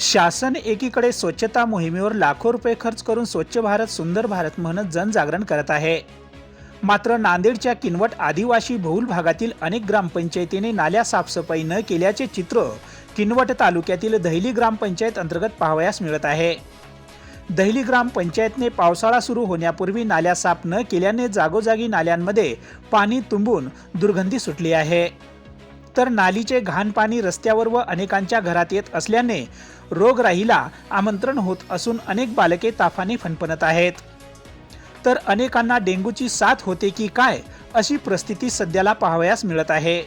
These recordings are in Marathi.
शासन एकीकडे स्वच्छता मोहिमेवर लाखो रुपये खर्च करून स्वच्छ भारत सुंदर भारत म्हणत जनजागरण करत आहे. मात्र नांदेडच्या किनवट आदिवासी बहुल भागातील अनेक ग्रामपंचायतीने नाल्या साफसफाई न केल्याचे चित्र किनवट तालुक्यातील दहिली ग्रामपंचायत अंतर्गत पाहावयास मिळत आहे. दहिली ग्रामपंचायतने पावसाळा सुरू होण्यापूर्वी नाल्या साफ न केल्याने जागोजागी नाल्यांमध्ये पाणी तुंबून दुर्गंधी सुटली आहे. तर नालीचे घाण पाणी रस्त्यावर व अनेकांच्या घरात येत असल्याने रोगराईला आमंत्रण होत असून अनेक बालके ताफाने फणफणत आहेत. तर अनेकांना डेंग्यूची साथ होते की काय अशी परिस्थिती सध्याला पाहावयास मिळत आहे.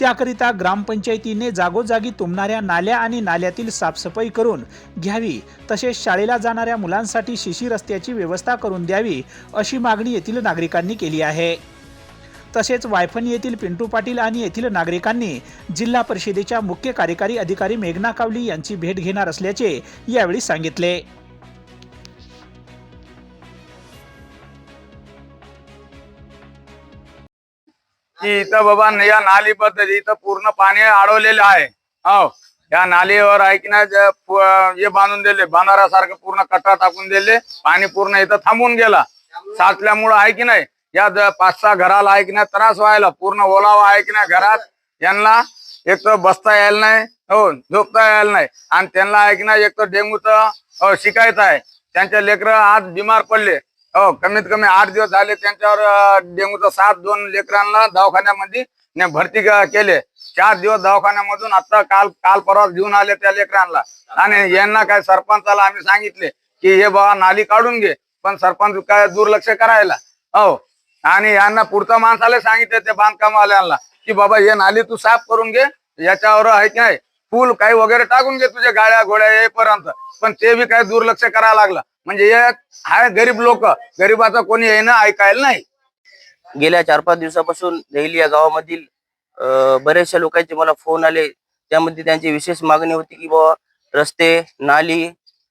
त्याकरिता ग्रामपंचायतीने जागोजागी तुंबणाऱ्या नाल्या आणि नाल्यातील साफसफाई करून घ्यावी तसेच शाळेला जाणाऱ्या मुलांसाठी शिशी रस्त्याची व्यवस्था करून द्यावी अशी मागणी येथील नागरिकांनी केली आहे. तसेच वायफणी येथील पिंटू पाटील आणि येथील नागरिकांनी जिल्हा परिषदेच्या मुख्य कार्यकारी अधिकारी मेघना कावली यांची भेट घेणार असल्याचे यावेळी सांगितले. की इथं बाबा या नालीबद्दल इथं पूर्ण पाणी अडवलेलं आहे. हो या नालीवर आहे की नाही हे बांधून दिले बांधारासारखं पूर्ण कटरा टाकून दिले पाणी पूर्ण इथं थांबून गेला. साचल्यामुळं आहे की नाही या पाच सहा घराला ऐकण्यात त्रास व्हायला पूर्ण ओलावा ऐकण्या घरात? यांना एक तर बसता यायला नाही हो झोपता यायला नाही. आणि त्यांना आहे एक तर डेंग्यूचं हो, शिकायचं आहे. त्यांच्या लेकरं आज बिमार पडले. हो कमीत कमी आठ दिवस झाले त्यांच्यावर अं, डेंग्यूचा सात दोन लेकरांना दवाखान्यामध्ये भरती केले. चार दिवस दवाखान्यामधून आता काल काल परवा घेऊन आले त्या लेकरांना. आणि यांना काय सरपंचाला आम्ही सांगितले की हे बाबा नाली काढून घे पण सरपंच काय दुर्लक्ष करायला. हो आणि यांना पुढच्या माणसाला सांगितलं ते बांधकामवाल्यांना की बाबा हे नाली तू साफ करून घे याच्यावर आहे की नाही? फुल काही वगैरे टाकून घे तुझ्या गाड्या घोड्या येईपर्यंत. पण ते बी काही दुर्लक्ष करायला लागलं. म्हणजे हे हाय गरीब लोक गरीबाचं कोणी येणं ऐकायला नाही. गेल्या चार पाच दिवसापासून देहली या गावामधील बऱ्याचशा लोकांचे मला फोन आले. त्यामध्ये त्यांची विशेष मागणी होती की बाबा रस्ते नाली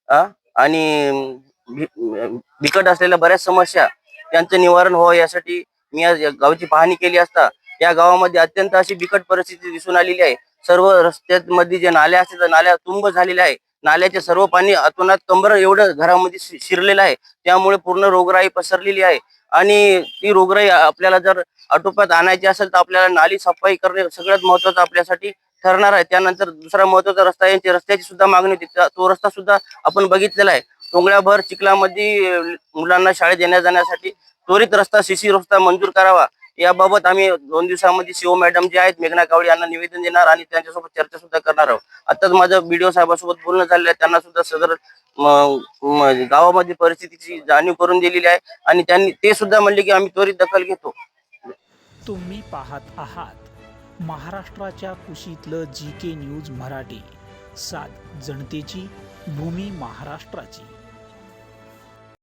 आणि बिकट असलेल्या बऱ्याच समस्या त्यांचं निवारण व्हावं यासाठी मी आज या गावची पाहणी केली असता या गावामध्ये अत्यंत अशी बिकट परिस्थिती दिसून आलेली आहे. सर्व रस्त्यांमध्ये जे नाल्या असतात त्या नाल्या तुंब झालेल्या आहे. नाल्याचे सर्व पाणी अतोनात कंबर एवढं घरामध्ये शिरलेलं आहे. त्यामुळे पूर्ण रोगराई पसरलेली आहे. आणि ती रोगराई आपल्याला जर आटोप्यात आणायची असेल तर आपल्याला नाली सफाई करणे सगळ्यात महत्वाचं आपल्यासाठी ठरणार आहे. त्यानंतर दुसरा महत्त्वाचा रस्ता आहे. यांची रस्त्याची सुद्धा मागणी होती. तो रस्ता सुद्धा आपण बघितलेला आहे. टोंगळ्याभर चिखलामध्ये मुलांना शाळेत येण्या जाण्यासाठी त्वरित रस्ता सीसी रस्ता मंजूर करावा. याबाबत आम्ही दोन दिवसामध्ये सीओ मॅडम जे आहेत मेघना कावळे यांना निवेदन देणार आणि त्यांच्यासोबत चर्चा सुद्धा करणार आहोत. आताच माझं बीडीओ साहेबांसोबत बोलणं झालेलं आहे. त्यांना सुद्धा सदर गावामध्ये परिस्थितीची जाणीव करून दिलेली आहे आणि त्यांनी ते सुद्धा म्हणले की आम्ही त्वरित दखल घेतो. तुम्ही पाहत आहात महाराष्ट्राच्या कुशीतलं जी के न्यूज मराठी. सात जनतेची भूमी महाराष्ट्राची.